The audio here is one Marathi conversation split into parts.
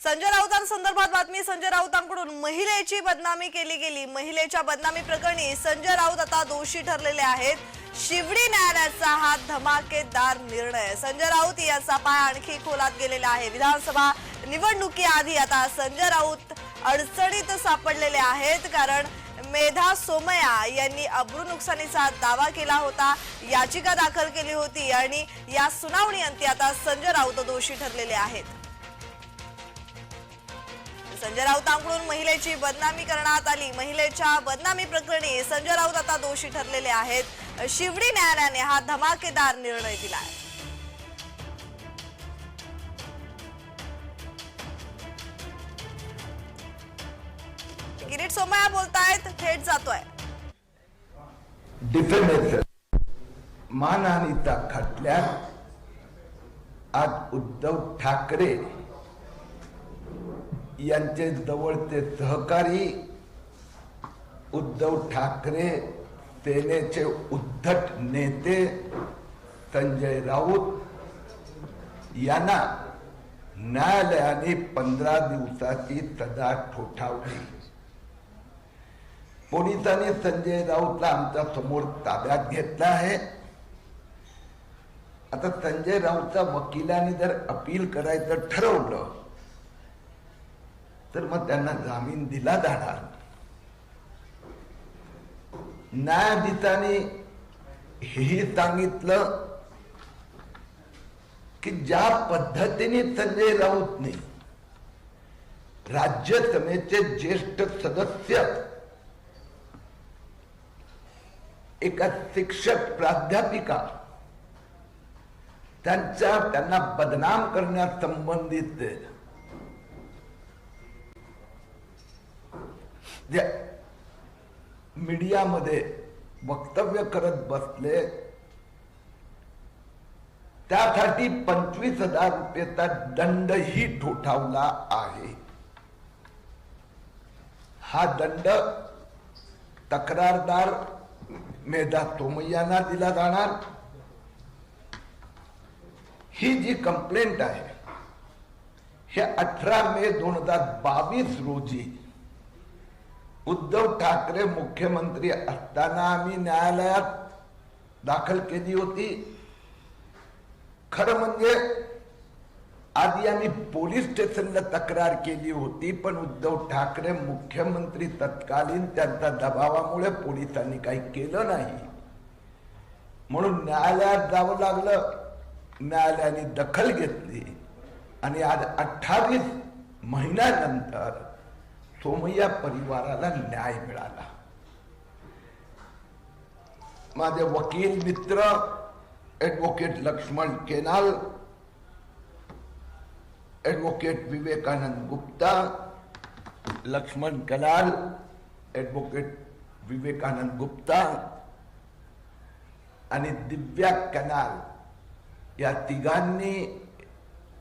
संजय राऊतांसंदर्भात बातमी. संजय राऊतांकडून महिलेची बदनामी केली गेली. महिलेच्या बदनामी प्रकरणी संजय राऊत आता दोषी ठरलेले आहेत. शिवडी न्यायालयाचा हा धमाकेदार निर्णय. संजय राऊत यांचा पाय आणखी खोलात गेलेला आहे. विधानसभा निवडणुकीआधी आता संजय राऊत अडचणीत सापडलेले आहेत. कारण मेधा सोमया यांनी अब्रू नुकसानीचा दावा केला होता. याचिका दाखल केली होती आणि या सुनावणी अंती आता संजय राऊत दोषी ठरलेले आहेत. संजय राऊतांकडून महिलेची बदनामी करण्यात आली. महिलेच्या बदनामी प्रकरणी संजय राऊत आता दोषी ठरलेले आहेत. शिवडी न्यायालयाने हा धमाकेदार निर्णय दिला आहे किरीट सोमया बोलतायत थेट जातोय. डिफेमेशन मानहानीचा खटल्यात. आज उद्धव ठाकरे यांचे जवळचे सहकारी उद्धव ठाकरे सेनेचे उद्धट नेते संजय राऊत यांना न्यायालयाने पंधरा दिवसाची सजा ठोठावली. पोलिसांनी संजय राऊतला आमच्यासमोर ताब्यात घेतला आहे. आता संजय राऊतच्या वकिलांनी जर अपील करायचं ठरवलं तर मग त्यांना जामीन दिला जाणार. न्यायाधीशाने हेही सांगितलं की ज्या पद्धतीने संजय राऊतने राज्यसभेचे ज्येष्ठ सदस्य एका शिक्षक प्राध्यापिका त्यांच्या त्यांना बदनाम करण्यास जे मीडियामध्ये वक्तव्य करत बसले त्यासाठी पंचवीस हजार रुपयेचा दंडही ठोठावला आहे. हा दंड तक्रारदार मेधा तोमय्यांना दिला जाणार. ही जी कंप्लेंट आहे हे अठरा मे दोन हजार बावीस रोजी उद्धव ठाकरे मुख्यमंत्री असताना आम्ही न्यायालयात दाखल केली होती. खरं म्हणजे आधी आम्ही पोलीस स्टेशनला तक्रार केली होती पण उद्धव ठाकरे मुख्यमंत्री तत्कालीन त्यांच्या दबावामुळे पोलिसांनी काही केलं नाही. म्हणून न्यायालयात जावं लागलं. न्यायालयाने दखल घेतली. आणि आज अठ्ठावीस महिन्यानंतर सोमय्या परिवाराला न्याय मिळाला. माझे वकील मित्र advocate Laxman Kenal advocate Vivekanand Gupta Laxman Kalal advocate Vivekanand Gupta आणि दिव्या कनाल या तिघांनी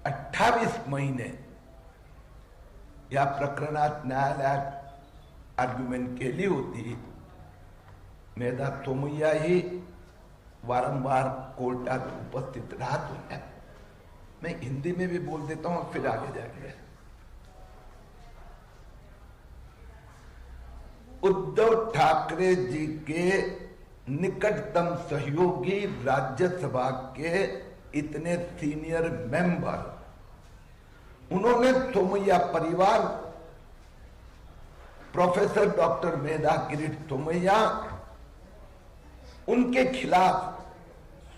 अठ्ठावीस महिने या प्रकरणात न्यायालयात आर्ग्युमेंट केली होती. मेधा सोमय्याही वारंवार कोर्टात उपस्थित राहत होत्या. मैं हिंदी में भी बोल देता हूँ, फिर आगे जाएँगे उद्धव ठाकरे जी के निकटतम सहयोगी राज्यसभा के इतने सीनियर मेंबर उन्होंने सोमैया परिवार, प्रोफेसर डॉक्टर मेधा किरीट सोमैया उनके खिलाफ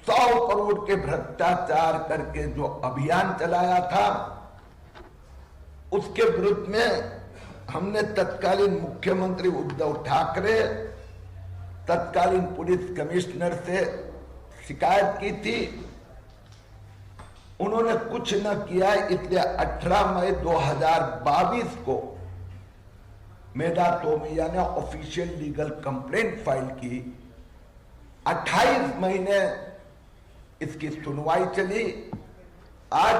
सौ करोड़ के भ्रष्टाचार करके जो अभियान चलाया था, उसके विरुद्ध में हमने तत्कालीन मुख्यमंत्री उद्धव ठाकरे, तत्कालीन पुलिस कमिश्नर से शिकायत की थी। उन्होंने कुछ न किया इसलिए 18 मई 2022 को मेधा तोमैया ने ऑफिशियल लीगल कंप्लेंट फ़ाइल की। 28 महीने इसकी सुनवाई चली। आज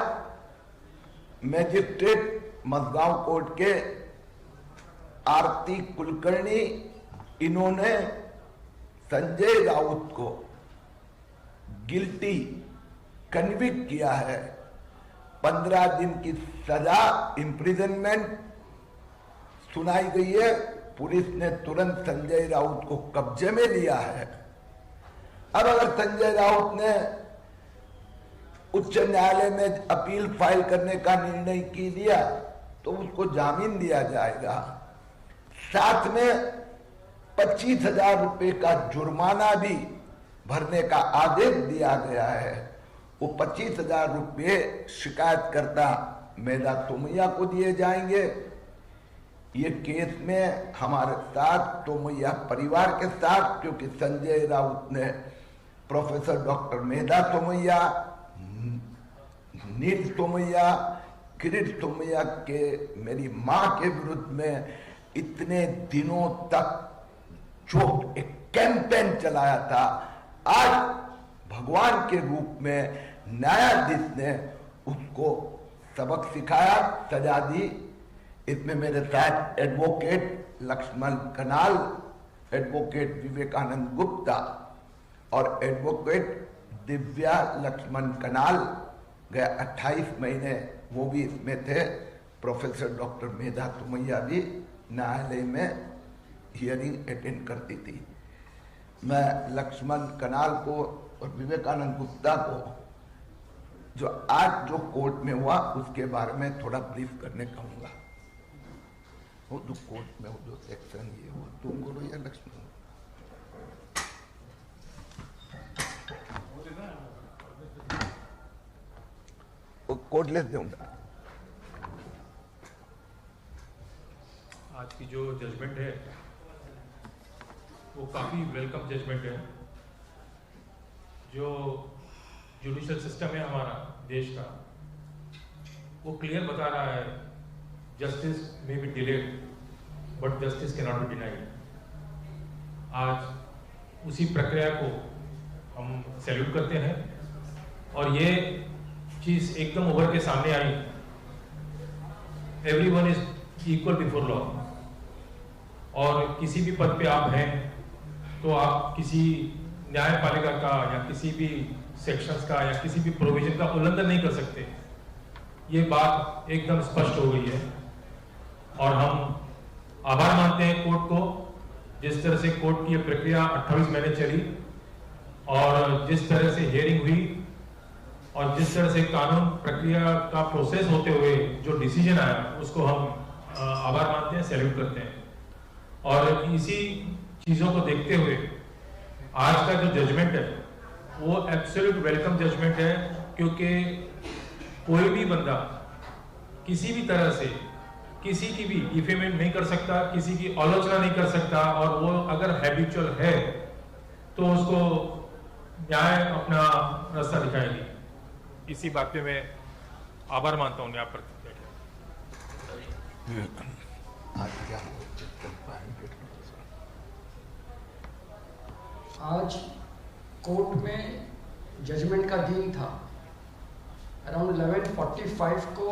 मैजिस्ट्रेट मजगांव कोर्ट के आरती कुलकर्णी इन्होंने संजय राउत को गिल्टी कन्विक्ट किया है। पंद्रह दिन की सजा इम्प्रिजनमेंट सुनाई गई है। पुलिस ने तुरंत संजय राउत को कब्जे में लिया है। अब अगर संजय राउत ने उच्च न्यायालय में अपील फ़ाइल करने का निर्णय की लिया तो उसको जामीन दिया जाएगा। साथ में पच्चीस हज़ार रुपए का जुर्माना भी भरने का आदेश दिया गया है। वो पच्चीस हज़ार रुपये शिकायत करता मेधा तोमैया को दिए जाएँगे। ये केस में हमारे साथ, तोमैया परिवार के साथ, क्योंकि संजय राउत ने प्रोफेसर डॉक्टर मेधा तोमैया नील तोमैया, किरीट तोमैया के, मेरी माँ के विरुद्ध में इतने दिनों तक जो एक कैंपेन चलाया था। आज भगवान के रूप में न्यायाधीश ने उसको सबक सिखाया, सजा दी, इसमें मेरे साथ एडवोकेट लक्ष्मण कनाल एडवोकेट विवेकानंद गुप्ता और एडवोकेट दिव्या लक्ष्मण कनाल गए 28 महीने, वो भी इसमें थे। प्रोफेसर डॉक्टर मेधा तुमैया भी न्यायालय में हियरिंग अटेंड करती थी। मैं लक्ष्मण कनाल को और विवेकानंद गुप्ता को जो आज जो कोर्ट में हुआ, उसके बारे में थोड़ा ब्रीफ करने कहूँगा। वो जो कोर्ट में वो जो सेक्शन ये हुआ तुम बोलो या लक्ष्मण वो कोर्टलेस दूँगा आज की जो जजमेंट है, वो काफ़ी वेलकम जजमेंट है। जो जुडिशल सिस्टम है हमारा, देश का। वो क्लियर बता रहा है justice may be delayed but justice can not be denied आज उसी प्रक्रिया को हम सैल्यूट करते हैं, और ये चीज़ एकदम उभर के सामने आई। Everyone is equal before law और किसी भी पद पे आप हैं तो आप किसी न्यायपालिका का या किसी भी सेक्शंस का या किसी भी प्रोविज़न का उल्लंघन नहीं कर सकते। ये बात एकदम स्पष्ट हो गई है। और हम आभार मानते हैं कोर्ट को, जिस तरह से कोर्ट की प्रक्रिया 28 महीने चली और जिस तरह से हियरिंग हुई और जिस तरह से कानून प्रक्रिया का प्रोसेस होते हुए जो डिसीज़न आया, उसको हम आभार मानते हैं सैल्यूट करते हैं। और इसी चीज़ों को देखते हुए आज का जो जजमेंट है वो एब्सोल्यूट वेलकम जजमेंट है, क्योंकि कोई भी बंदा किसी भी तरह से, किसी की भी डिफेमेंट नहीं कर सकता, किसी की आलोचना नहीं कर सकता, और वो अगर हैबिचुअल है तो उसको न्याय अपना रास्ता दिखाएगी। इसी बात पे मैं आभार मानता हूँ न्याय पर आज कोर्ट में जजमेंट का दिन था। अराउंड 11:45 को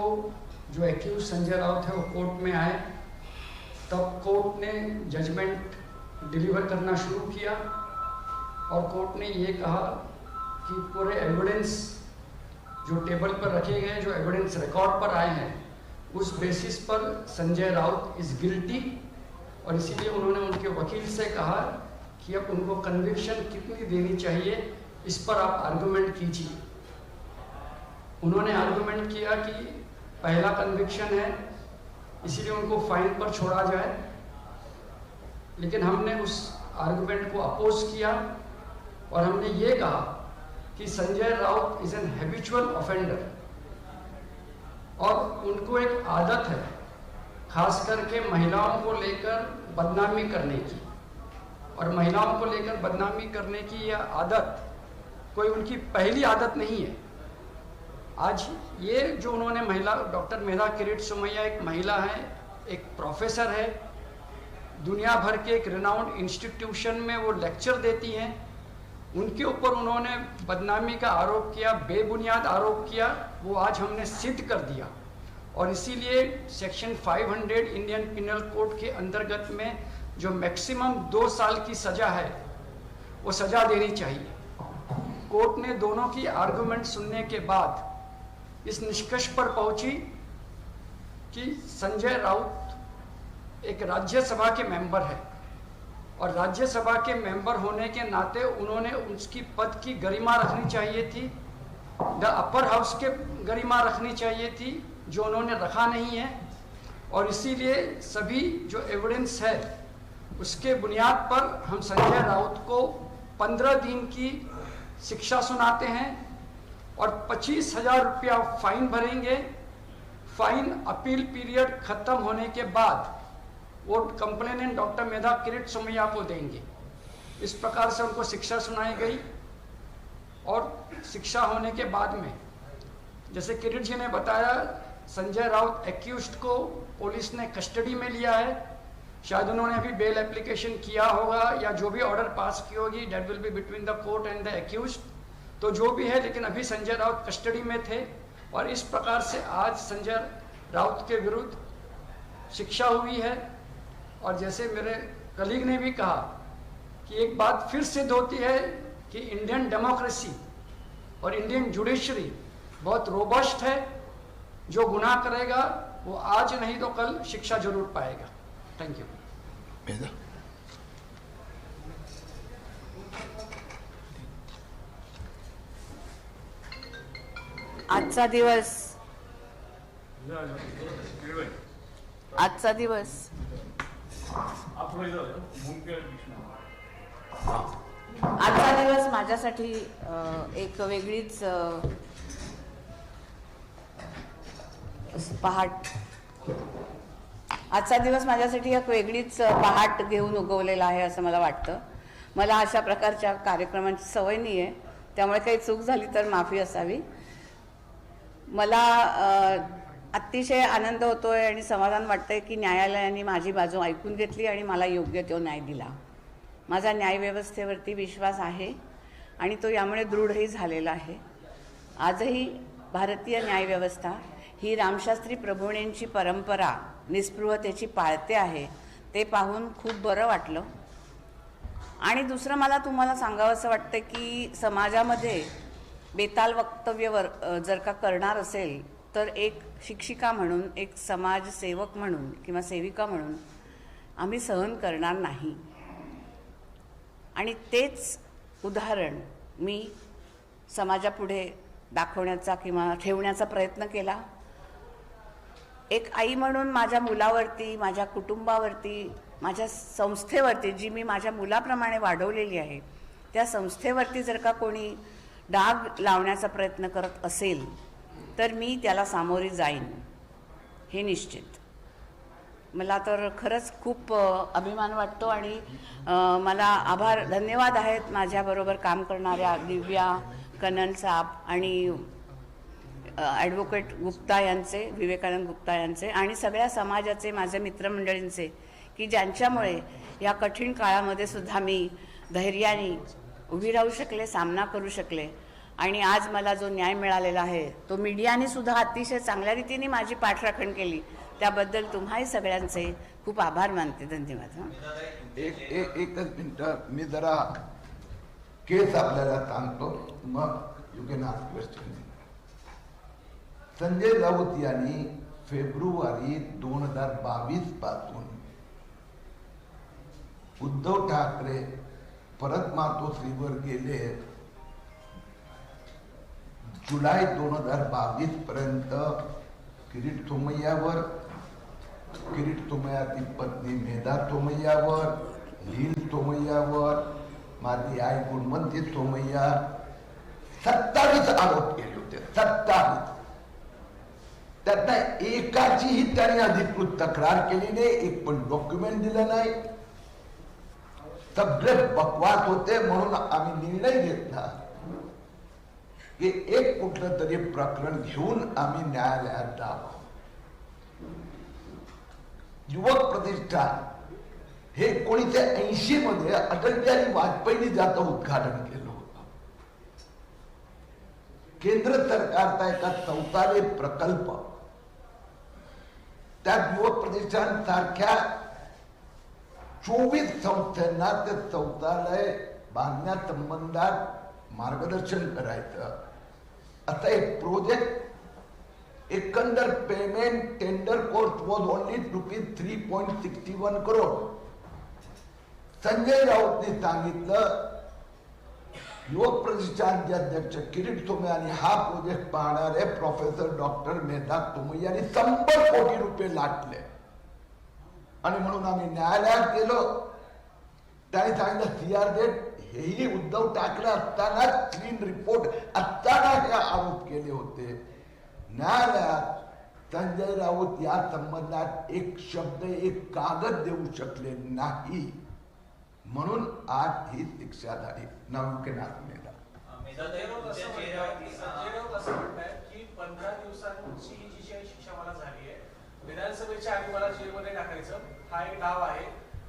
जो एक्यूज संजय राउत है, वो कोर्ट में आए। तब कोर्ट ने जजमेंट डिलीवर करना शुरू किया और कोर्ट ने ये कहा कि पूरे एविडेंस जो टेबल पर रखे गए जो एविडेंस रिकॉर्ड पर आए हैं, उस बेसिस पर संजय राउत इज़ गिल्टी और इसीलिए उन्होंने उनके वकील से कहा कि अब उनको कन्विक्शन कितनी देनी चाहिए, इस पर आप आर्गुमेंट कीजिए। उन्होंने आर्गुमेंट किया कि पहला कन्विक्शन है, इसीलिए उनको फाइन पर छोड़ा जाए। लेकिन हमने उस आर्गुमेंट को अपोज किया और हमने ये कहा कि Sanjay Raut is an habitual offender और उनको एक आदत है, खास करके महिलाओं को लेकर बदनामी करने की। और महिलाओं को लेकर बदनामी करने की यह आदत कोई उनकी पहली आदत नहीं है। आज ये जो उन्होंने महिला, डॉक्टर मेधा किरीट सुमैया एक महिला है, एक प्रोफेसर है, दुनिया भर के एक रिनाउंड इंस्टीट्यूशन में वो लेक्चर देती हैं। उनके ऊपर उन्होंने बदनामी का आरोप किया, बेबुनियाद आरोप किया, वो आज हमने सिद्ध कर दिया। और इसीलिए सेक्शन 500 इंडियन पिनल कोड के अंतर्गत में जो मैक्सिमम दो साल की सजा है, वो सजा देनी चाहिए। कोर्ट ने दोनों की आर्गुमेंट सुनने के बाद इस निष्कर्ष पर पहुँची कि संजय राउत एक राज्यसभा के मेंबर है और राज्यसभा के मेंबर होने के नाते उन्होंने उसकी पद की गरिमा रखनी चाहिए थी, द अपर हाउस के गरिमा रखनी चाहिए थी, जो उन्होंने रखा नहीं है। और इसीलिए सभी जो एविडेंस है उसके बुनियाद पर हम संजय राउत को पंद्रह दिन की शिक्षा सुनाते हैं और पच्चीस हज़ार रुपया फाइन भरेंगे। फाइन अपील पीरियड खत्म होने के बाद वो कंप्लेनेंट डॉक्टर मेधा किरीट सोमैया को देंगे। इस प्रकार से उनको शिक्षा सुनाई गई और शिक्षा होने के बाद में, जैसे किरीट जी ने बताया, संजय राउत एक्यूज को पुलिस ने कस्टडी में लिया है। शायद उन्होंने अभी बेल एप्लीकेशन किया होगा या जो भी ऑर्डर पास की होगी date will be between the court and the accused तो जो भी है, लेकिन अभी संजय राउत कस्टडी में थे और इस प्रकार से आज संजय राउत के विरुद्ध शिक्षा हुई है। और जैसे मेरे कलीग ने भी कहा कि एक बात फिर सिद्ध होती है कि इंडियन डेमोक्रेसी और इंडियन जुडिशरी बहुत रोबस्ट है। जो गुनाह करेगा, वो आज नहीं तो कल शिक्षा ज़रूर पाएगा। थैंक यू मेधा आजचा दिवस. आजचा दिवस. आजचा दिवस माझ्यासाठी एक वेगळीच पहाट. आजचा दिवस माझ्यासाठी एक वेगळीच पहाट घेऊन उगवलेला आहे असं मला वाटतं. मला अशा प्रकारच्या कार्यक्रमांची सवय नाही आहे त्यामुळे काही चूक झाली तर माफी असावी. मला अतिशय आनंद होतो आहे आणि समाधान वाटतं आहे की न्यायालयाने माझी बाजू ऐकून घेतली आणि मला योग्य तो न्याय दिला. माझा न्यायव्यवस्थेवरती विश्वास आहे आणि तो यामुळे दृढही झालेला आहे. आजही भारतीय न्यायव्यवस्था ही रामशास्त्री प्रभुणेंची परंपरा निस्पृहतेची पाळते आहे ते पाहून खूप बरं वाटलं. आणि दुसरं मला तुम्हाला सांगावं असं वाटतं की समाजामध्ये बेताल वक्तव्यवर जर का करणार असेल तर एक शिक्षिका म्हणून एक समाजसेवक म्हणून किंवा सेविका म्हणून आम्ही सहन करणार नाही. आणि तेच उदाहरण मी समाजापुढे दाखवण्याचा किंवा ठेवण्याचा प्रयत्न केला. एक आई म्हणून माझ्या मुलावरती माझ्या कुटुंबावरती माझ्या संस्थेवरती जी मी माझ्या मुलाप्रमाणे वाढवलेली आहे त्या संस्थेवरती जर का कोणी डाग लावण्याचा प्रयत्न करत असेल तर मी त्याला सामोरे जाईन हे निश्चित. मला तर खरंच खूप अभिमान वाटतो आणि मला आभार धन्यवाद आहेत माझ्याबरोबर काम करणाऱ्या दिव्या कनन साब आणि ॲडव्होकेट गुप्ता यांचे विवेकानंद गुप्ता यांचे आणि सगळ्या समाजाचे माझे मित्रमंडळींचे की ज्यांच्यामुळे या कठीण काळामध्ये सुद्धा मी धैर्याने उभी राहू शकले सामना करू शकले. आणि आज मला जो न्याय मिळालेला आहे तो मीडियाने सुद्धा अतिशय चांगल्या रीतीने माझी पाठराखण केली. त्याबद्दल तुम्हाही सगळ्यांचे खूप आभार मानते. धन्यवाद. एक एक एकच मिनिट. मी जरा केस आपल्याला सांगतो. मग you can ask question Sanjay Raut यांनी फेब्रुवारी दोन हजार बावीसपासून उद्धव ठाकरे परत मातोश्रीवर गेले जुलै दोन हजार बावीस पर्यंत किरीट थोमय्यावर किरीट थोमय्याची पत्नी मेधा थोमय्यावर लील थोमय्यावर माझी आई गुणवंती सोमय्या सत्तावीस आरोप केले होते सत्तावीस. त्यातला एकाचीही त्यांनी अधिकृत तक्रार केली नाही एक पण डॉक्युमेंट दिलं नाही. सगळे बकवास होते म्हणून आम्ही निर्णय घेतला. की एक कुठलं तरी प्रकरण घेऊन आम्ही न्यायालयात जावं. युवक प्रतिष्ठान हे एकोणीसशे ऐंशी मध्ये अटल बिहारी वाजपेयी ज्याचं उद्घाटन केलं होतं. केंद्र सरकारचा एका चौतारे प्रकल्प त्या युवक प्रतिष्ठान सारख्या चोवीस संस्थांना ते चौथालय बांधण्या संबंधात मार्गदर्शन करायचं. असं एक प्रोजेक्ट एकंदर payment tender course was only rupees three point sixty one crore Sanjay राऊतने सांगितलं युवक प्रतिष्ठानचे अध्यक्ष किरीट तुमे आणि हा प्रोजेक्ट पाहणारे प्रोफेसर डॉक्टर मेधा तुमे यांनी शंभर कोटी रुपये लाटले. आणि म्हणून आम्ही न्यायालयात गेलो. त्याने सांगितलं सीआर डेट हेही उद्धव ठाकरे असताना क्लीन रिपोर्ट असताना हे आरोप केले होते. न्यायालयात संजय राऊत या संबंधात एक शब्द एक कागद देऊ शकले नाही. म्हणून आज ही शिक्षा झाली नवकेनाथ मेधा पंधरा दिवसांची जी जी शिक्षा मला झाली आहे विधानसभेच्या आधी मला जेलमध्ये टाकायचं हा एक डाव आहे.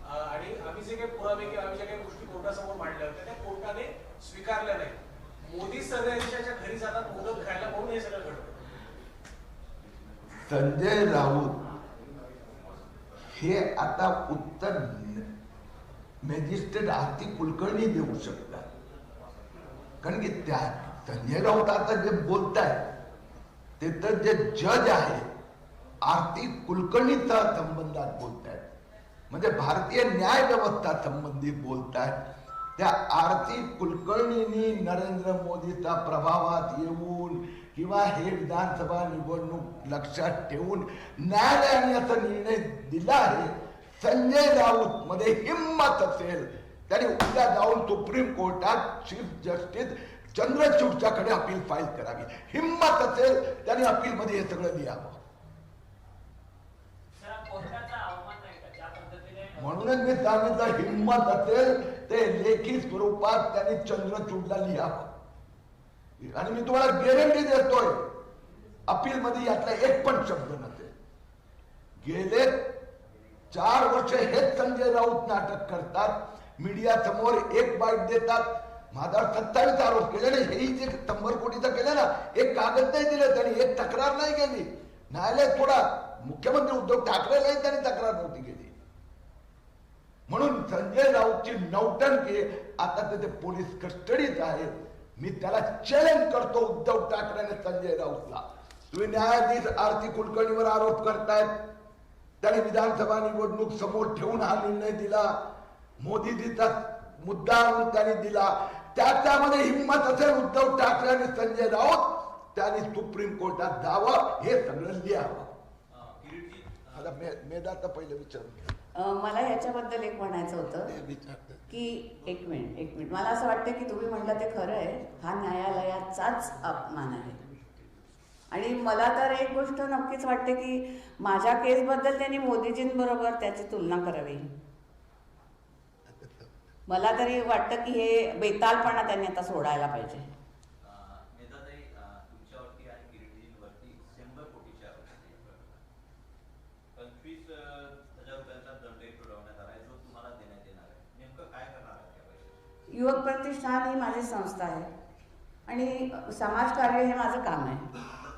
आणि आम्ही जे काही पुरावे किंवा आम्ही ज्या काही गोष्टी कोर्टासमोर मांडल्या होत्या त्या कोर्टाने स्वीकारल्या नाही मोदी सरदेशाच्या घरी जातात मोदक खायला म्हणून हे सगळं घडतं. संजय राऊत हे आता उत्तर मॅजिस्ट्रेट आरती कुलकर्णी देऊ शकतात. कारण की त्या संजय राऊत आता जे आहेत ते तर जे जज आहे आरती कुलकर्णीचा संबंधात बोलतायत. म्हणजे भारतीय न्याय व्यवस्था संबंधी बोलतायत. त्या आरती कुलकर्णींनी नरेंद्र मोदीचा प्रभावात येऊन किंवा हे विधानसभा निवडणूक लक्षात ठेवून न्यायालयाने असा निर्णय दिला आहे संजय राऊत मध्ये हिंमत असेल. त्याने उद्या जाऊन सुप्रीम कोर्टात चीफ जस्टिस चंद्रचूडच्याकडे अपील फाईल करावी. हिंमत असेल त्याने अपील मध्ये हे सगळं लिहावं. म्हणूनच मी सांगितलं हिंमत असेल ते लेखी स्वरूपात त्यांनी चंद्रचूडला लिहावं. आणि मी तुम्हाला गॅरंटी देतोय अपील मध्ये यातला एक पण शब्द नसेल. गेले चार वर्ष हेच संजय राऊत नाटक करतात. मीडिया समोर एक बाईट देतात. माझा सत्तावीस आरोप केले ना हेही जे शंभर कोटीचं केलं ना एक कागद नाही दिलं त्यांनी एक तक्रार नाही केली. न्यायालयात थोडा मुख्यमंत्री उद्धव ठाकरेलाही त्यांनी तक्रार नव्हती केली. म्हणून संजय राऊतची नौटंकी आता त्याचे पोलीस कस्टडीत आहे. मी त्याला चॅलेंज करतो उद्धव ठाकरे आणि संजय राऊतला. तुम्ही न्यायाधीश आरती कुलकर्णीवर आरोप करतायत. त्याने विधानसभा निवडणूक समोर ठेवून हा निर्णय दिला. मोदीजीचा मुद्दा त्याने दिला. त्याच्यामध्ये हिंमत असेल उद्धव ठाकरे आणि संजय राऊत त्यांनी सुप्रीम कोर्टात जावं हे सगळं लिहावं आता पहिलं विचारून घ्या. अ, मला याच्याबद्दल एक म्हणायचं होतं. की एक मिनिट एक मिनिट. मला असं वाटतं की तुम्ही म्हटलं ते खरं आहे. हा न्यायालयाचाच अपमान आहे. आणि मला तर एक गोष्ट नक्कीच वाटते की माझ्या केसबद्दल त्यांनी मोदीजींबरोबर त्याची तुलना करावी. मला तरी वाटतं की हे बेतालपणा त्यांनी आता सोडायला पाहिजे. युवक प्रतिष्ठान ही माझी संस्था आहे. आणि समाजकार्य हे माझं काम आहे.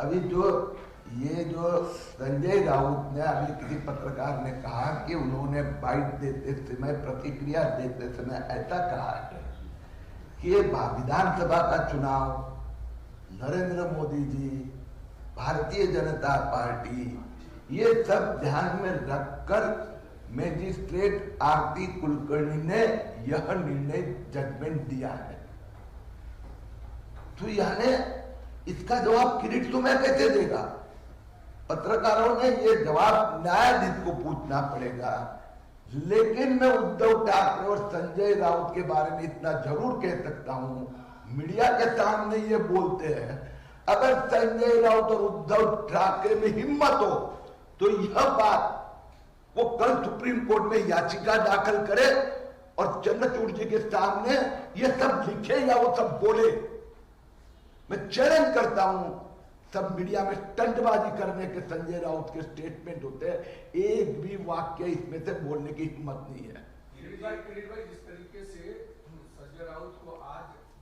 अभी जो, ये जो संजय राउत ने, अभी किसी पत्रकार ने कहा कि उन्होंने बाइट देते समय, प्रतिक्रिया देते समय ऐसा कहा है कि ये विधानसभा का चुनाव, नरेंद्र मोदी जी, भारतीय जनता पार्टी, ये सब ध्यान में रखकर मैजिस्ट्रेट आरती कुलकर्णी ने यह निर्णय, जजमेंट दिया है। तो यानी इसका जवाब किरीट तुम्हें कैसे देगा? पत्रकारों ने ये जवाब न्यायाधीश को पूछना पड़ेगा। लेकिन मैं उद्धव ठाकरे और संजय राउत के बारे में इतना ज़रूर कह सकता हूँ। मीडिया के सामने ये बोलते हैं, अगर संजय राउत और उद्धव ठाकरे में हिम्मत हो तो यह बात वो कल सुप्रीम कोर्ट में याचिका दाखिल करे और चंद्रचूड़ जी के सामने ये सब लिखे या वो सब बोले। मैं चैलेंज करता हूँ। सब मीडिया में टंटबाजी करने के संजय राउत के स्टेटमेंट होते हैं। एक भी वाक्य इसमें से बोलने की हिम्मत नहीं है।